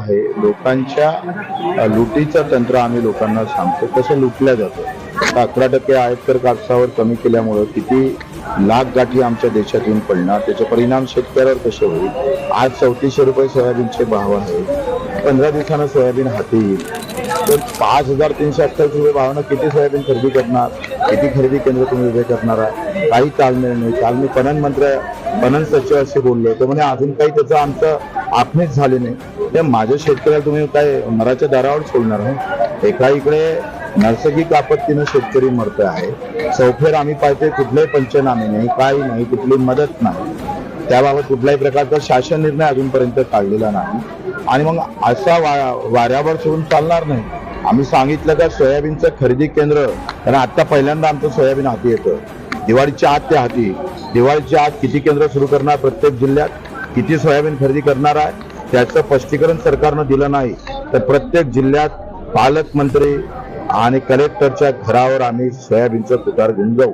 आहे. लोकांच्या लुटीचं तंत्र आम्ही लोकांना सांगतो. कसं लुटल्या जातं? अकरा टक्के आयकर कापसावर कमी केल्यामुळं किती लाख गाठी आमच्या देशात येऊन पडणार. त्याचे परिणाम शेतकऱ्यावर कसे होईल? आज चौतीसशे रुपये सोयाबीनचे भाव आहे पंधरा दिवसानं सोयाबीन हाती येईल. तर पाच हजार तीनशे अठ्ठावीस रुपये भावानं किती सोयाबीन खरेदी करणार? किती खरेदी केंद्र तुम्ही उभे करणार आहे काही ताळमेळ नाही. काल मी पणन मंत्र्या पणन सचिव असे बोललो तर म्हणे अजून काही त्याचं आमचं आखणीच झाली नाही. तर माझ्या शेतकऱ्याला तुम्ही काय मराच्या दारावर सोडणार आहे एका इकडे नैसर्गिक आपत्तीनं शेतकरी मरत आहे. चौफेर आम्ही पाहिजे कुठलेही पंचनामे नाही काही नाही कुठली मदत नाही. त्याबाबत कुठल्याही प्रकारचा शासन निर्णय अजूनपर्यंत काढलेला नाही. आणि मग असा वा वाऱ्यावर सोडून चालणार नाही. आम्ही सांगितलं का सोयाबीनचं खरेदी केंद्र कारण आता पहिल्यांदा आमचं सोयाबीन हाती येतं. दिवाळीच्या आत ते हाती. दिवाळीच्या आत किती केंद्र सुरू करणार प्रत्येक जिल्ह्यात? किती सोयाबीन खरेदी करणार आहे? त्याचं स्पष्टीकरण सरकारनं दिलं नाही. तर प्रत्येक जिल्ह्यात पालकमंत्री आणि कलेक्टरच्या घरावर आम्ही सोयाबीनचं तुकार घेऊन जाऊ.